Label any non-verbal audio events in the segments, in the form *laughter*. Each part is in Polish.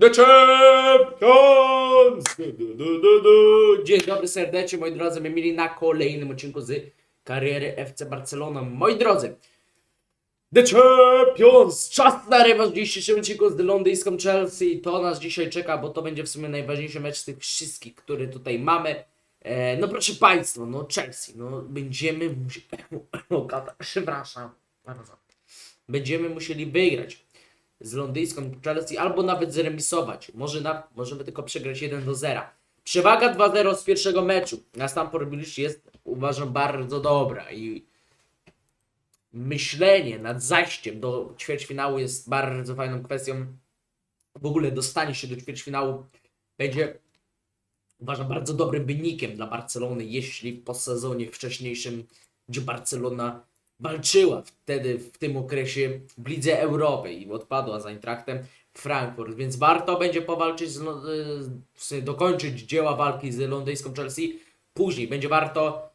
The Champions! Du, du, du, du. Dzień dobry serdecznie, moi drodzy. My mieli na kolejnym odcinku z kariery FC Barcelona. Moi drodzy, The Champions! Czas na rewanż w dzisiejszym odcinku z londyńską Chelsea. To nas dzisiaj czeka, bo to będzie w sumie najważniejszy mecz z tych wszystkich, które tutaj mamy. E, no proszę Państwa, no Chelsea, no będziemy musieli... *coughs* Przepraszam bardzo. Będziemy musieli wygrać z londyńską Chelsea albo nawet zremisować. Może na, możemy tylko przegrać 1 do 0. Przewaga 2-0 z pierwszego meczu na Stamford Bridge jest uważam bardzo dobra i myślenie nad zajściem do ćwierćfinału jest bardzo fajną kwestią. W ogóle dostanie się do ćwierćfinału będzie uważam bardzo dobrym wynikiem dla Barcelony, jeśli po sezonie wcześniejszym, gdzie Barcelona walczyła wtedy w tym okresie w Lidze Europy i odpadła za Eintrachtem Frankfurt, więc warto będzie powalczyć, z, sensie dokończyć dzieła walki z londyńską Chelsea. Później będzie warto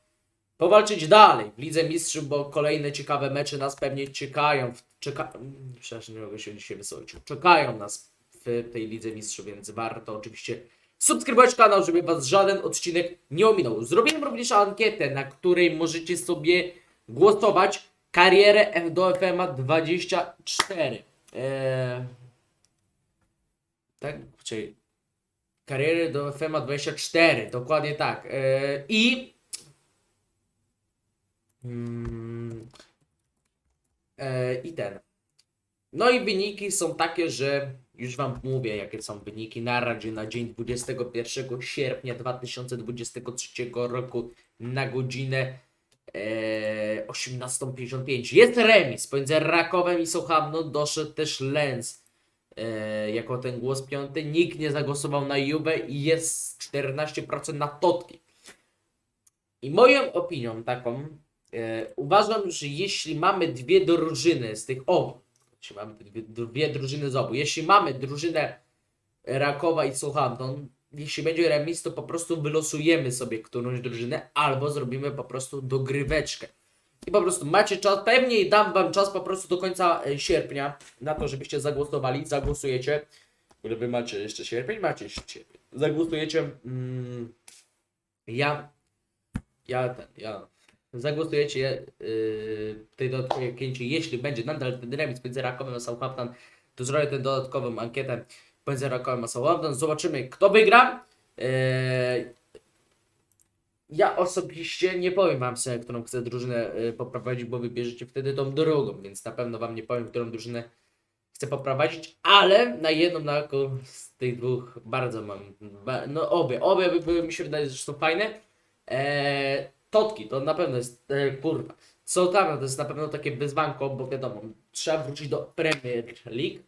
powalczyć dalej w Lidze Mistrzów, bo kolejne ciekawe mecze nas pewnie czekają. Czeka... Przepraszam, nie mogę się dzisiaj wysłowić. Czekają nas w tej Lidze Mistrzów, więc warto oczywiście subskrybować kanał, żeby Was żaden odcinek nie ominął. Zrobiłem również ankietę, na której możecie sobie głosować karierę do FMA 24. Eee... Tak, czyli karierę do FMA 24, dokładnie tak. Eee, I Mm, e, I ten. No i wyniki są takie, że już Wam mówię, jakie są wyniki na razie na dzień 21 sierpnia 2023 roku na godzinę 18.55. Jest remis pomiędzy Rakowem i Southampton. Doszedł też Lens e, jako ten głos piąty. Nikt nie zagłosował na Juve i jest 14% na Totki. I moją opinią taką E, uważam, że jeśli mamy dwie drużyny z tych obu, jeśli mamy dwie, dwie drużyny z obu, jeśli mamy drużynę Rakowa i Southampton, jeśli będzie remis, to po prostu wylosujemy sobie którąś drużynę albo zrobimy po prostu dogryweczkę. I po prostu macie czas, pewnie dam wam czas po prostu do końca e, sierpnia na to, żebyście zagłosowali, zagłosujecie. Ile wy macie jeszcze sierpień? Macie jeszcze sierpień. Zagłosujecie. Mm, ja. Ja ten, ja zagłosujecie yy, tej dodatkowej ankiecie, jeśli będzie nadal ten remis między Rakowem a Southampton, to zrobię tę dodatkową ankietę między Rakowem a Southampton. Zobaczymy, kto wygra. Yy, ja osobiście nie powiem wam sobie, którą chcę drużynę yy, poprowadzić, bo wybierzecie wtedy tą drugą, więc na pewno wam nie powiem, którą drużynę chcę poprowadzić, ale na jedną na z tych dwóch bardzo mam, no obie, obie by były mi się wydaje, że fajne. Eee, Totki to na pewno jest, e, kurwa, co tam, to jest na pewno takie wyzwanko, bo wiadomo, trzeba wrócić do Premier League,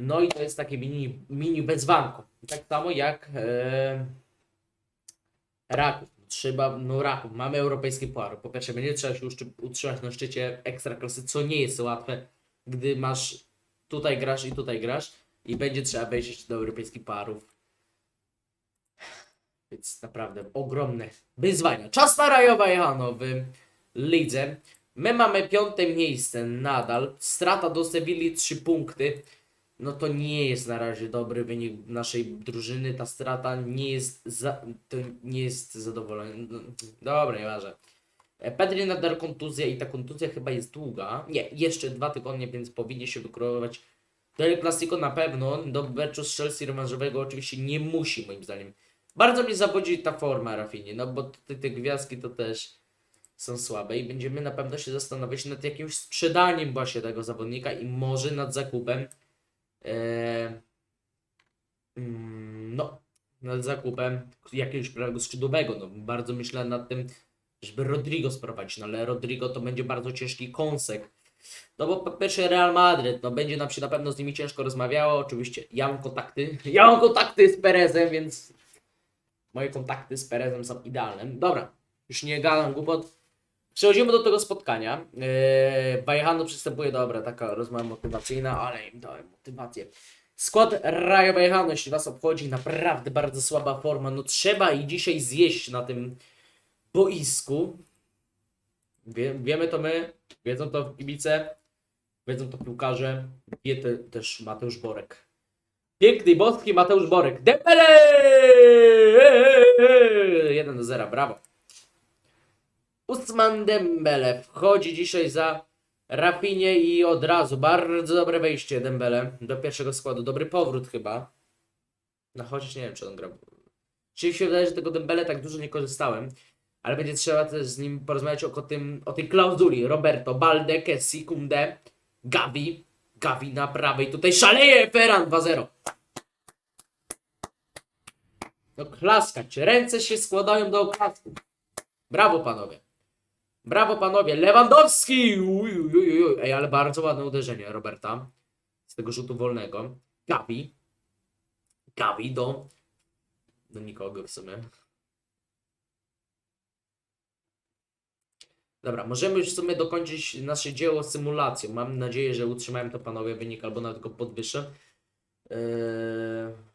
no i to jest takie mini, mini wyzwanko. Tak samo jak e, Raków. Trzeba, no Raków, mamy europejski puar. Po pierwsze, będzie trzeba się utrzymać na szczycie ekstraklasy, co nie jest łatwe, gdy masz tutaj grasz i tutaj grasz i będzie trzeba wejść do europejskich parów. Więc naprawdę ogromne wyzwania. Czas na Rajo Vallecano w lidze. My mamy piąte miejsce nadal. Strata do Sewilli 3 punkty. No to nie jest na razie dobry wynik naszej drużyny. Ta strata nie jest za, to nie jest zadowolona. No, Dobra, nieważne. E, Pedri nadal kontuzja i ta kontuzja chyba jest długa. Nie, jeszcze dwa tygodnie, więc powinien się wykreować do El Clasico na pewno. Do meczu z Chelsea rewanżowego oczywiście nie musi moim zdaniem. Bardzo mnie zawodzi ta forma Rafini, no bo te, te gwiazdki to też są słabe i będziemy na pewno się zastanawiać nad jakimś sprzedaniem właśnie tego zawodnika i może nad zakupem e, mm, no, nad zakupem jakiegoś prawego skrzydłowego. No, bardzo myślę nad tym, żeby Rodrigo sprowadzić, no ale Rodrigo to będzie bardzo ciężki kąsek. No bo po pierwsze Real Madryt, no będzie nam się na pewno z nimi ciężko rozmawiało, oczywiście ja mam kontakty, *laughs* ja mam kontakty z Perezem, więc moje kontakty z Perezem są idealne. Dobra, już nie gadam głupot. Przechodzimy do tego spotkania. Yy, Vallecano przystępuje, dobra, taka rozmowa motywacyjna, ale im dałem motywację. Skład Rayo Vallecano, jeśli Was obchodzi, naprawdę bardzo słaba forma. No trzeba i dzisiaj zjeść na tym boisku. Wie, wiemy to my, wiedzą to kibice, wiedzą to piłkarze, wie te, też Mateusz Borek. Piękny, boski Mateusz Borek. Dembele! 1 do 0, brawo. Usman Dembele wchodzi dzisiaj za Rapinie i od razu bardzo dobre wejście Dembele do pierwszego składu. Dobry powrót chyba. No chociaż nie wiem, czy on gra. Czyli się wydaje, że tego Dembele tak dużo nie korzystałem. Ale będzie trzeba też z nim porozmawiać o, tym, o tej klauzuli. Roberto, Balde, Kessi, Kunde, Gavi. Gavi na prawej. Tutaj szaleje Ferran 2-0. No klaskać. Ręce się składają do oklasku. Brawo panowie. Brawo panowie. Lewandowski! Uj, uj, uj, uj. Ej, ale bardzo ładne uderzenie Roberta. Z tego rzutu wolnego. Gavi. Gavi do... Do nikogo w sumie. Dobra, możemy już w sumie dokończyć nasze dzieło symulacją. Mam nadzieję, że utrzymałem to panowie wynik albo nawet go podwyższę. Eee...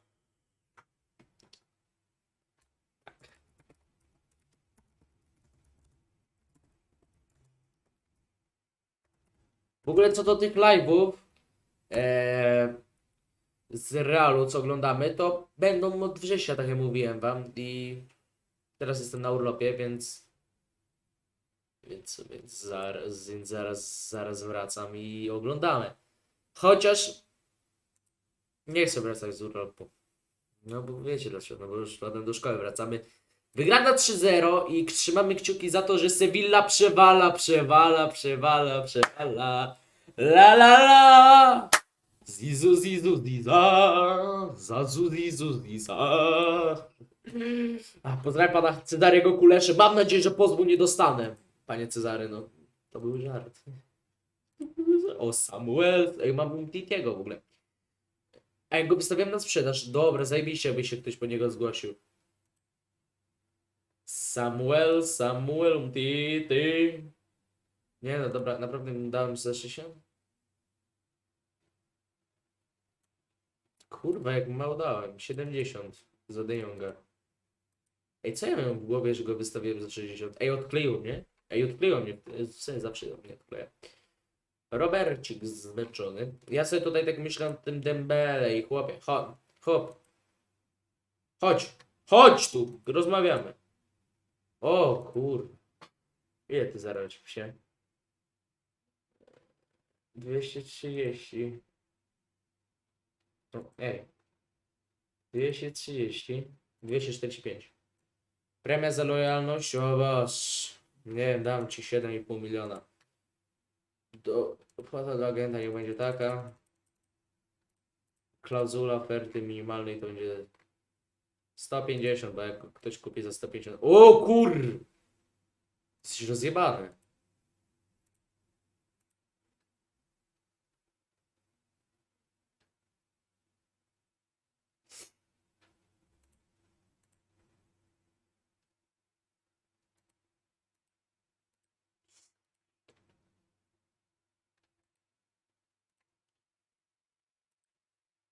W ogóle co do tych live'ów eee, z Realu, co oglądamy, to będą od września, tak jak mówiłem wam. I teraz jestem na urlopie, więc więc, więc, zaraz, więc zaraz, zaraz wracam i oglądamy. Chociaż nie chcę wracać z urlopu. No bo wiecie dlaczego, no bo już potem do szkoły wracamy. Wygrana 3-0 i trzymamy kciuki za to, że Sevilla przewala, przewala, przewala, przewala. La la la! Zizu, zizu, ziza! Zazu, zizu, ziza! A, pozdrawiam pana Cezariego Kuleszy. Mam nadzieję, że pozwu nie dostanę. Panie Cezary, no. To był żart. O, Samuel. Ej, mam Titiego w ogóle. Ej, go wystawiam na sprzedaż. Dobra, zajebiście, by się ktoś po niego zgłosił. Samuel, Samuel, ty, ty. Nie no, dobra, naprawdę dałem za 60? Kurwa, jak mało dałem. 70 za De Jonga. Ej, co ja miałem w głowie, że go wystawiłem za 60? Ej, odkleił mnie. Ej, odkleił mnie. W sensie zawsze mnie odkleja. Robercik zmęczony. Ja sobie tutaj tak myślę o tym Dembele i chłopie. Chodź, hop. Chodź, chodź tu, rozmawiamy. O kur... Ile ty zarabiasz psie? 230. No, ej. 230. 245. Premia za lojalność? O boż. Nie wiem, dam ci 7,5 miliona. Do, opłata do agenta nie będzie taka. Klauzula oferty minimalnej to będzie 150, bo jak ktoś kupi za 150. O kur! Jesteś rozjebany.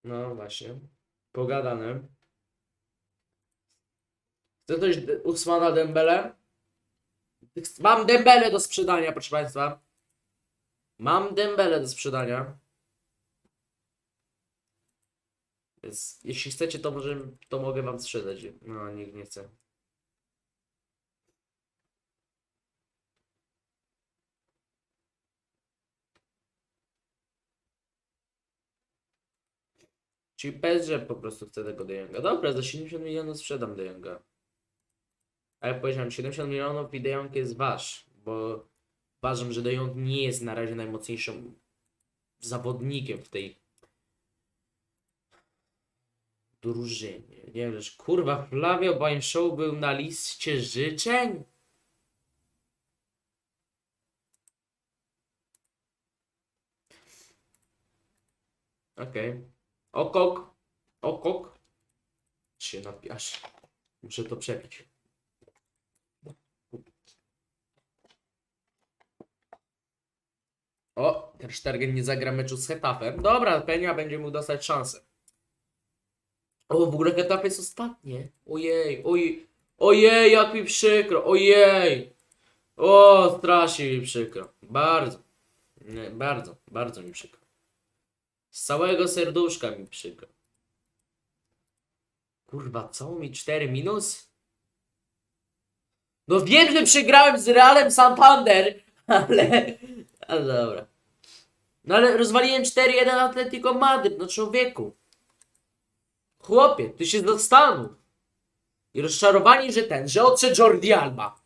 No właśnie. Pogadane. Chce ktoś D- Usmana Dembele? Mam Dembele do sprzedania, proszę Państwa. Mam Dembele do sprzedania. Więc jeśli chcecie, to może to mogę Wam sprzedać. No, nikt nie chce. Czyli PSG po prostu chce tego De Jonga. Dobra, za 70 milionów sprzedam De. Ale jak powiedziałem, 70 milionów i De Jong jest wasz, bo uważam, że De nie jest na razie najmocniejszym zawodnikiem w tej drużynie. Nie wiem, że kurwa Flavio Bańszoł był na liście życzeń? Okej. Okok. Okok. Się napiasz. Muszę to przepić. O, Ter Stegen nie zagra meczu z Hetafem. Dobra, Penia będzie mógł dostać szansę. O, w ogóle Hetafe jest ostatnie. Ojej, oj, ojej, jak mi przykro, ojej. O, strasznie mi przykro. Bardzo. Nie, bardzo, bardzo mi przykro. Z całego serduszka mi przykro. Kurwa, co mi 4 minus? No wiem, że przegrałem z Realem Santander, *laughs* ale... Ale dobra. No ale rozwaliłem 4-1 Atletico Madryt, no człowieku. Chłopie, ty się zastanów. I rozczarowani, że ten, że odszedł Jordi Alba.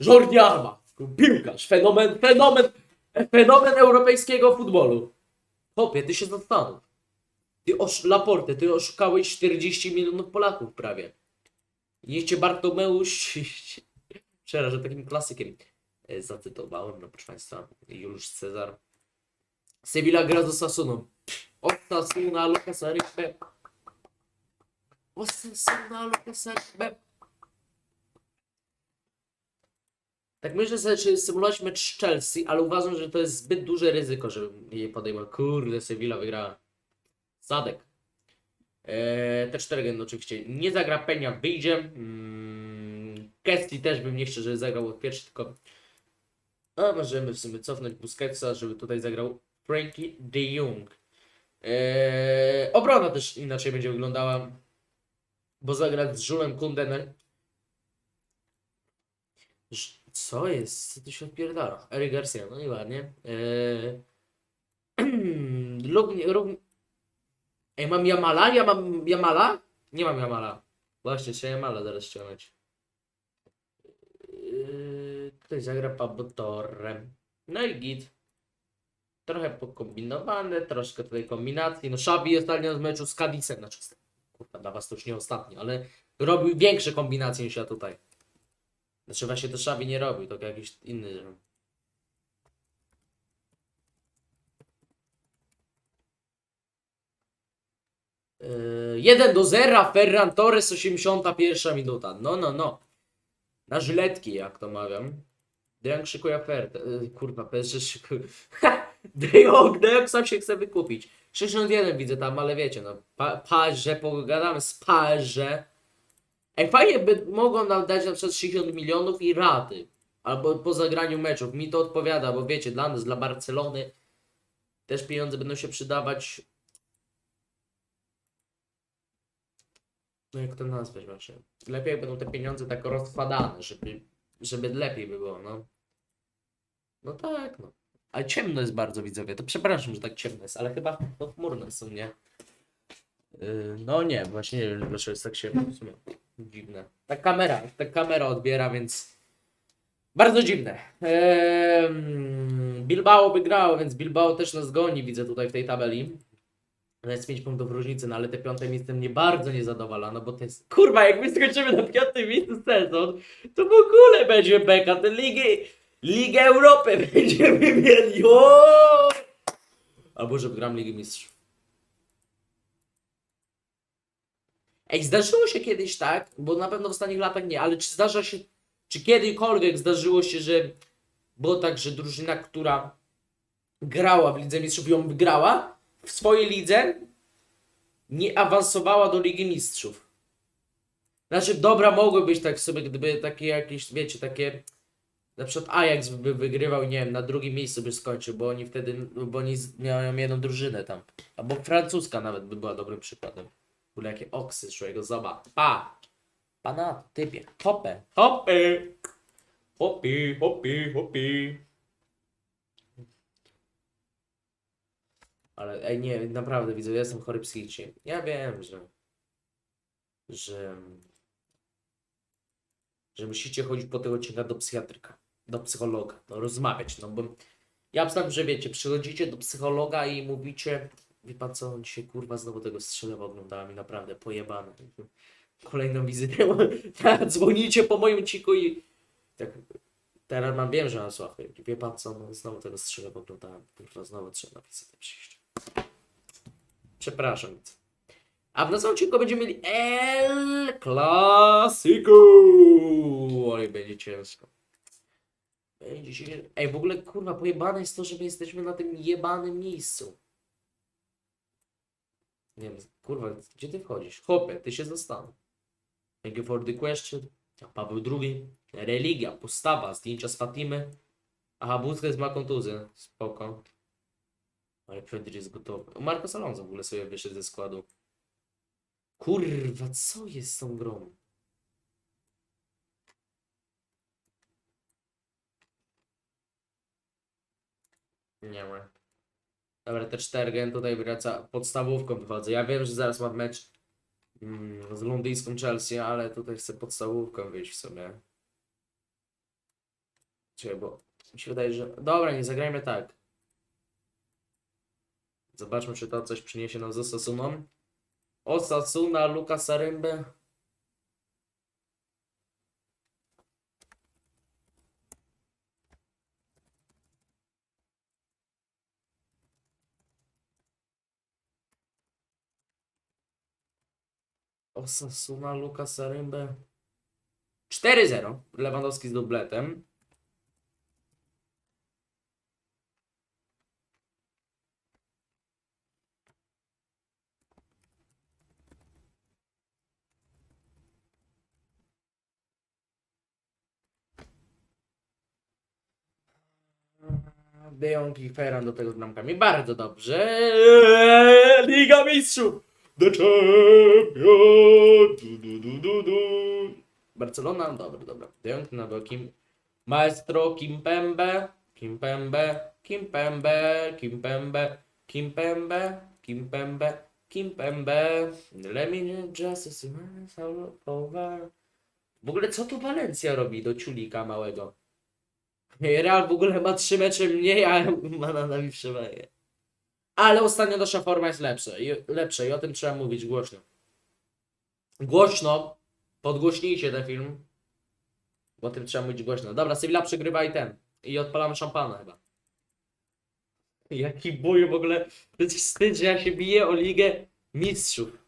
Jordi Alba. Piłkarz, fenomen, fenomen, fenomen europejskiego futbolu. Chłopie, ty się zastanów. Ty osz... Laporte, ty oszukałeś 40 milionów Polaków prawie. Niech cię Bartomeusz *laughs* przeraża takim klasykiem. E, Zacytowałem, no proszę Państwa, Juliusz Cezar. Sevilla gra z Osasuną. Osasuna, Lucas Aribe. Osasuna, Lucas Aribe. Tak myślę sobie, czy symulować mecz Chelsea, ale uważam, że to jest zbyt duże ryzyko, żebym jej podejmował. Kurde, Sevilla wygrała. Zadek. Eee, te cztery oczywiście nie zagra, Penia wyjdzie. Mm, Kesty też bym nie chciał, żeby zagrał od pierwszy, tylko a możemy w sumie cofnąć Busquetsa, żeby tutaj zagrał Frankie de Jong. Eee, obrona też inaczej będzie wyglądała, bo zagrać z Julem Kundenem. Co jest? Co tu się odpierdala? Eric Garcia, no nieładnie. Eee, *clears throat* lub, lub, Ej, mam Jamala? Ja mam Jamala? Nie mam Jamala. Właśnie, trzeba Jamala zaraz ściągnąć. Tutaj zagra Pablo Torre. No i git. Trochę pokombinowane, troszkę tutaj kombinacji. No Szabi ostatnio z meczu z Cadizem, znaczy kurwa, dla was to już nie ostatni, ale robił większe kombinacje niż ja tutaj. Znaczy właśnie to Szabi nie robił, to jakiś inny. Yy, 1 do 0, Ferran Torres, 81 minuta. No, no, no. Na żyletki, jak to mawiam. Dejan szykuje ofertę. Yy, kurwa, PSG szykuje. De Jong, De sam się chce wykupić. 61 widzę tam, ale wiecie, no. Pa, parze, pogadamy z parze. Ej, fajnie by mogą nam dać na przykład 60 milionów i raty. Albo po zagraniu meczów. Mi to odpowiada, bo wiecie, dla nas, dla Barcelony też pieniądze będą się przydawać no jak to nazwać właśnie, lepiej będą te pieniądze tak rozkładane, żeby, żeby lepiej by było, no. No tak, no. Ale ciemno jest bardzo, widzowie, to przepraszam, że tak ciemno jest, ale chyba no, chmurne są, nie? Yy, no nie, właśnie nie wiem, dlaczego jest tak ciemno, w sumie dziwne. Ta kamera, ta kamera odbiera, więc bardzo dziwne. Ehm, Bilbao wygrało, więc Bilbao też nas goni, widzę tutaj w tej tabeli. To jest 5 punktów różnicy, no ale te piąte miejsce mnie bardzo nie zadowala, no bo to jest... Kurwa, jak my skończymy na piątym miejscu sezon, to w ogóle będzie beka, ten Ligi... Ligę Europy *laughs* będziemy mieli, o! Albo że gram Ligi Mistrzów. Ej, zdarzyło się kiedyś tak, bo na pewno w ostatnich latach nie, ale czy zdarza się, czy kiedykolwiek zdarzyło się, że było tak, że drużyna, która grała w Lidze Mistrzów ją wygrała w swojej lidze, nie awansowała do Ligi Mistrzów. Znaczy, dobra, mogły być tak sobie, gdyby takie jakieś, wiecie, takie, na przykład Ajax by wygrywał, nie wiem, na drugim miejscu by skończył, bo oni wtedy, bo oni miają jedną drużynę tam. Albo francuska nawet by była dobrym przykładem. W ogóle jakie oksy, człowieku, zobacz. Pa! Pana, typie, hopę, hopy! Hopi, hopi, hopi. Ale ej, nie, naprawdę widzę, ja jestem chory psychicznie. Ja wiem, że. że. że musicie chodzić po tego odcinka do psychiatryka, do psychologa, no rozmawiać, no bo ja obstawiam, że wiecie, przychodzicie do psychologa i mówicie, wie pan co, dzisiaj kurwa znowu tego strzelewa oglądałem i naprawdę pojebane. Kolejną wizytę, *laughs* tak, dzwonicie po moim ciku i tak, teraz mam, wiem, że mam sławę, wie pan co, no znowu tego strzelewa oglądałem, kurwa znowu trzeba na wizytę przyjść. Przepraszam. A w następnym odcinku będziemy mieli El Clasico. Oj, będzie ciężko. Będzie się... Ej, w ogóle kurwa, pojebane jest to, że my jesteśmy na tym jebanym miejscu. Nie wiem, kurwa, gdzie ty wchodzisz? Chłopie, ty się zastanów. Thank you for the question. Paweł II. Religia, postawa, zdjęcia z Fatimy. Aha, Busquets ma kontuzję. Spoko. Ale Pedri jest gotowy. O, Marcos Alonso w ogóle sobie wyszedł ze składu. Kurwa, co jest z tą grą? Nie ma. Dobra, te 4 gen tutaj wraca. Podstawówką wychodzę. Ja wiem, że zaraz mam mecz mm, z londyńską Chelsea, ale tutaj chcę podstawówką wyjść w sobie. Czekaj, bo mi się wydaje, że... Dobra, nie zagrajmy tak. Zobaczmy, czy to coś przyniesie nam ze Sasuną. O, Sasuna, Luka Sarymby. Osasuna, Luka Sarymby. 4-0. Lewandowski z dubletem. De Jong i Ferran do tego z bramkami. Bardzo dobrze. Liga Mistrzów. The Champion. Du, du, du, du, du. Barcelona, dobra, dobra. De Jong na bokim. Maestro Kimpembe. Kimpembe. Kimpembe. Kimpembe. Kimpembe. Kimpembe. Kimpembe. Let me just over. W ogóle co tu Walencja robi do ciulika małego? Real w ogóle ma trzy mecze mniej, a ma na nami przewagę. Ale ostatnio nasza forma jest lepsza i, lepsza i o tym trzeba mówić głośno. Głośno. Podgłośnijcie ten film. Bo o tym trzeba mówić głośno. Dobra, Sevilla przegrywa i ten. I odpalamy szampana chyba. Jaki bój w ogóle. Przecież wstyd, że ja się biję o Ligę Mistrzów.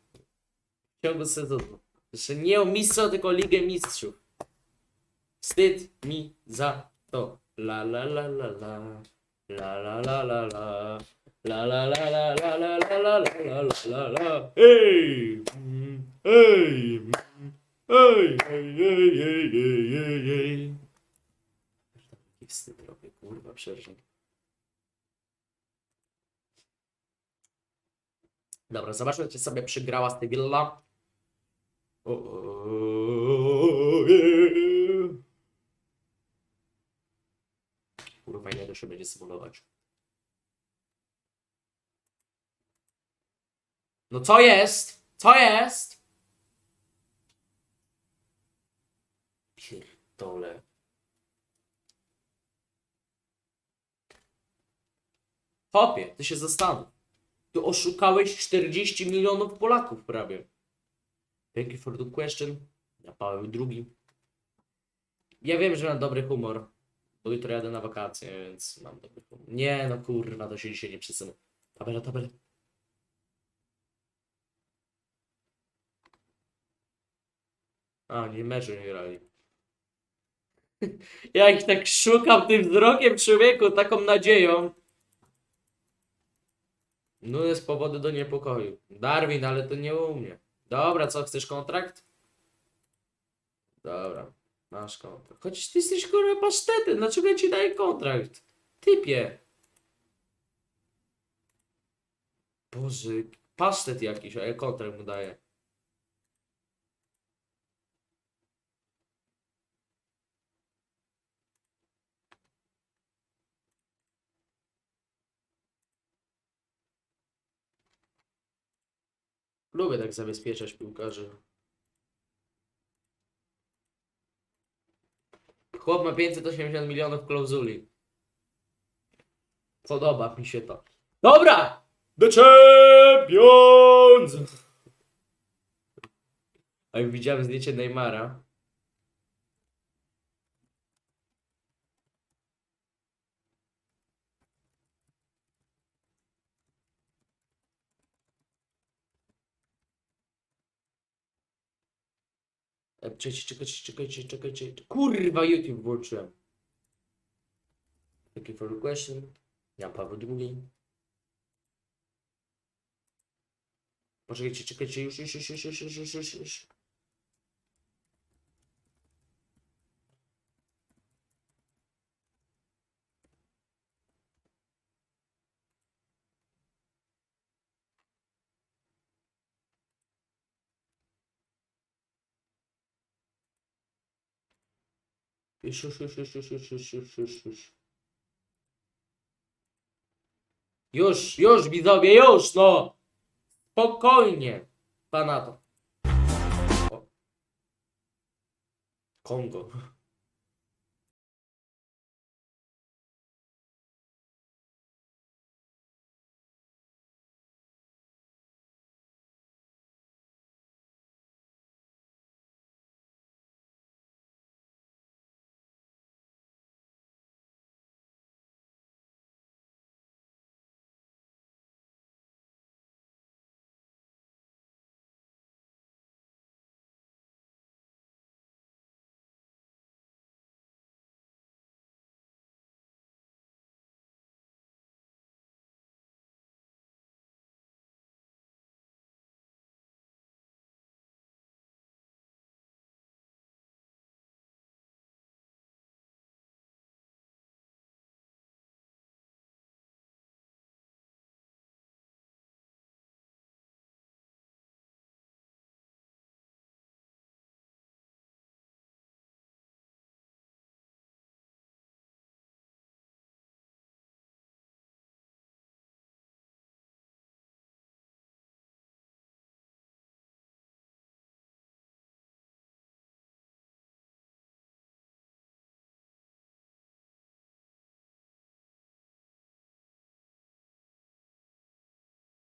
W ciągu sezonu. Jeszcze nie o mistrza, tylko o Ligę Mistrzów. Wstyd mi za to. La la la la la. La la la la la. La la la la la la la la la la la la. Ej! Mm, Ej! mm, Ej! Ej! Ej! Ej! Wstyd robię, kurwa. Dobra, zobaczmy, czy sobie przygrała. O, o, yeah. Kurwa, ile się będzie symulować. No co jest? Co jest? Pierdole. Hopie, ty się zastanów. Ty oszukałeś 40 milionów Polaków prawie. Thank you for the question. Ja Paweł drugi. Ja wiem, że mam dobry humor. Bo jutro jadę na wakacje, więc mam dobry. Nie, no kurwa, to się dzisiaj nie przesunę. Tabela, tabela. A, nie meczu nie grali. *laughs* Ja ich tak szukam tym wzrokiem człowieku, taką nadzieją. No jest powody do niepokoju. Darwin, ale to nie u mnie. Dobra, co, chcesz kontrakt? Dobra, masz kontrakt. Chociaż ty jesteś kurwa pasztetem, dlaczego ja ci daję kontrakt? Typie. Boże, pasztet jakiś, a ja kontrakt mu daję. Lubię tak zabezpieczać piłkarzy. Chłop ma 580 milionów klauzuli. Podoba mi się to. Dobra! The Champions! A jak widziałem zdjęcie Neymara. Czekajcie, czekajcie, czekajcie, czekajcie. Kurwa, YouTube włączyłem. Thank you for question. Ja Paweł II. Poczekajcie, czekajcie, już, już, już, już, już, już, już, już, już. Już, już, już, już, już, już, już, już, już, już. Już, widzowie, już, no! Spokojnie, pana to. Kongo.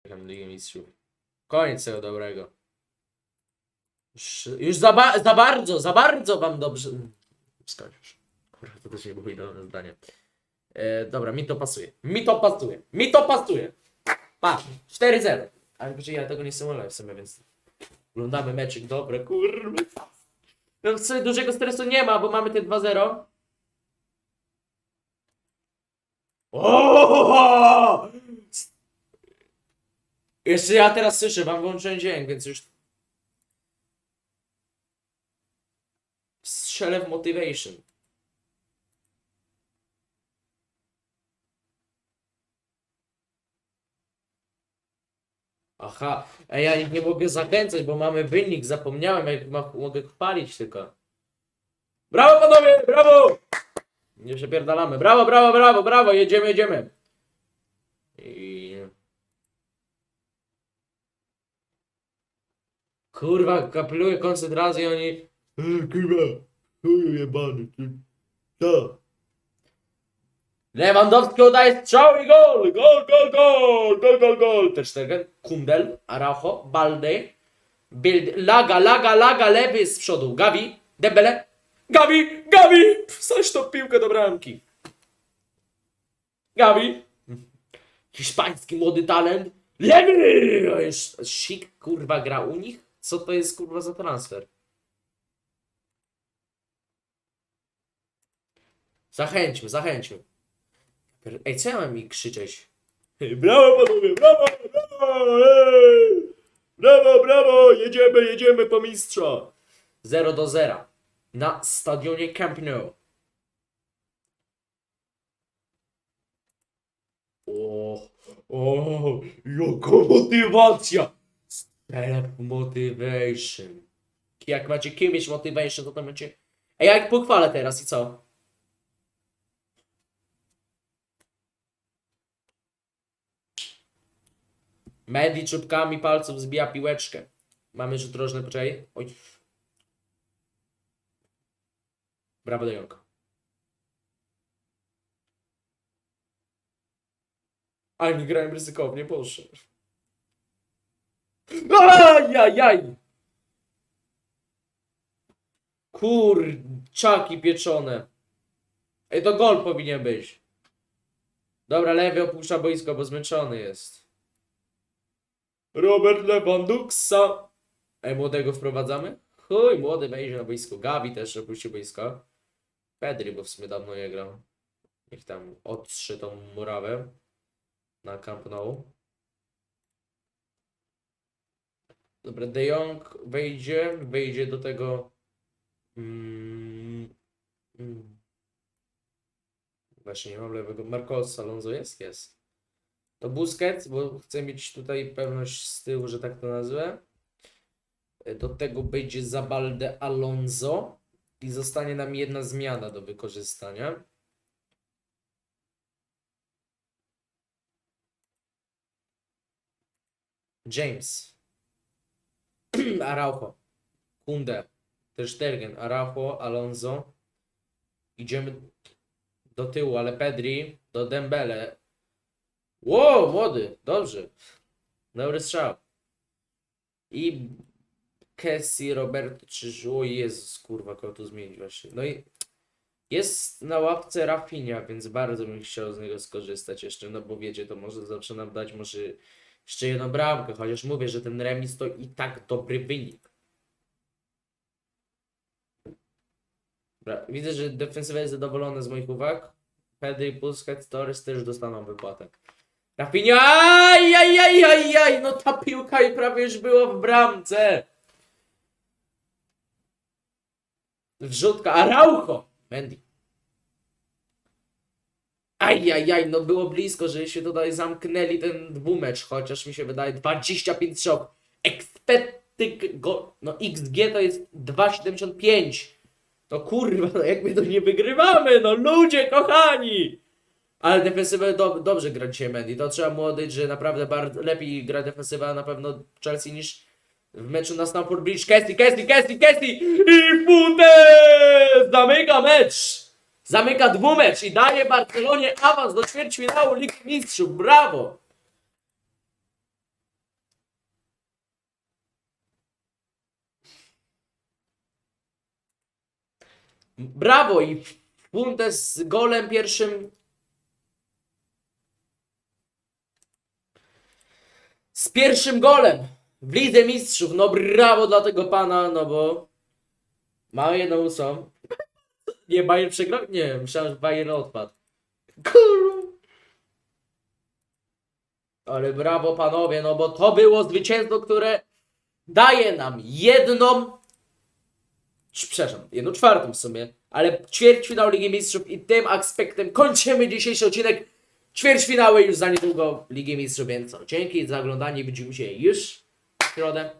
Czekam Ligę Mistrzów. Koniec tego dobrego. Już, już za, ba- za bardzo, za bardzo wam dobrze. Skończysz. Kurwa, to też nie było idealne zdanie. E, dobra, mi to pasuje. Mi to pasuje. Mi to pasuje. Pa, 4-0. Ale ja tego nie symuluję w sumie, więc oglądamy meczyk, dobre, kurwa. No w sumie dużego stresu nie ma, bo mamy te 2-0. O! Jeszcze ja teraz słyszę, wam włączyłem dźwięk, więc już... Strzelę w motivation. Aha, a ja ich nie mogę zachęcać, bo mamy wynik, zapomniałem, jak ma, mogę chwalić tylko. Brawo panowie, brawo! Nie przepierdalamy, brawo, brawo, brawo, brawo, jedziemy, jedziemy. I... Kurwa, kapeluje koncentrację i oni... "Ej, Kurwa, chuju jebany, ty. Co? Lewandowski oddaje strzał i gol! Gol, gol, gol! Gol, gol, gol! Ter Stegen, Kundel, Araujo, Balde, Bild, Laga, Laga, Laga, lewy z przodu, Gavi, Dembele, Gavi, Gavi! Wsadź tą piłkę do bramki. Gavi. Hiszpański młody talent. Lewy! Już Sik, kurwa, gra u nich? Co to jest, kurwa, za transfer? Zachęćmy, zachęćmy. Ej, co ja mam mi krzyczeć? Brawo panowie, brawo, brawo, ej! brawo, brawo, jedziemy, jedziemy po mistrza. 0 do 0 na stadionie Camp Nou. O, o, jaka motywacja! Self motivation. Jak macie kimś motivation, to tam macie... Ej, jak pochwalę teraz i co? Medi czubkami palców zbija piłeczkę. Mamy rzut rożny, poczekaj. Oj. Brawo, De Jong. Ale nie grałem ryzykownie, proszę. Ajajaj! Kurczaki pieczone. Ej, to gol powinien być. Dobra, lewy opuszcza boisko, bo zmęczony jest. Robert Lewandowska. Ej, młodego wprowadzamy? Chuj, młody wejdzie na boisko. Gavi też opuścił boisko. Pedri, bo w sumie dawno nie grał. Niech tam odstrze tą murawę na Camp Nou. Dobra, De Jong wejdzie, wejdzie do tego. Mm, mm. Właśnie nie mam lewego. Marcos Alonso jest? Jest. To Busquets, bo chcę mieć tutaj pewność z tyłu, że tak to nazwę. Do tego będzie Zabalde Alonso. I zostanie nam jedna zmiana do wykorzystania. James. *clears throat* Araujo. Kunde. Ter Stegen. Araujo. Alonso. Idziemy do tyłu, ale Pedri do Dembele. Wow, młody. Dobrze. Dobry strzał. I Kessi, Roberto czy O Jezus, kurwa, kogo tu zmienić właśnie. No i jest na ławce Rafinha, więc bardzo bym chciał z niego skorzystać jeszcze, no bo wiecie, to może zawsze nam dać może jeszcze jedną bramkę, chociaż mówię, że ten remis to i tak dobry wynik. Dobra, Widzę, że defensywa jest zadowolona z moich uwag. Pedri, Busquets, Torres też dostaną wypłatę. Rafinha, aj, aj, aj, no ta piłka i prawie już była w bramce. Wrzutka, Araujo, Mendy. Aj, aj, aj, no było blisko, że się tutaj zamknęli ten dwumecz, chociaż mi się wydaje 25 strzał. Expected go, no XG to jest 2,75. No kurwa, no jak my to nie wygrywamy, no ludzie kochani! Ale defensywę do, dobrze gra dzisiaj Mendy. To trzeba mu oddać, że naprawdę bardzo lepiej gra defensywa na pewno Chelsea niż w meczu na Stamford Bridge. Kessie, Kessie, Kessie, Kessie! I Fundes! Zamyka mecz! Zamyka dwumecz i daje Barcelonie awans do ćwierćfinału Ligi Mistrzów. Brawo! Brawo i Fundes z golem pierwszym z pierwszym golem w Lidze Mistrzów. No brawo dla tego pana, no bo ma jedną ósmą. Nie, Bayern przegrał? Nie, myślałem, że Bayern odpadł. Kurwa. Ale brawo panowie, no bo to było zwycięstwo, które daje nam jedną, przepraszam, jedną czwartą w sumie, ale ćwierćfinał Ligi Mistrzów i tym aspektem kończymy dzisiejszy odcinek. Ćwierćfinały już za niedługo Ligi Mistrzów, więc co, dzięki za oglądanie, widzimy się już w środę.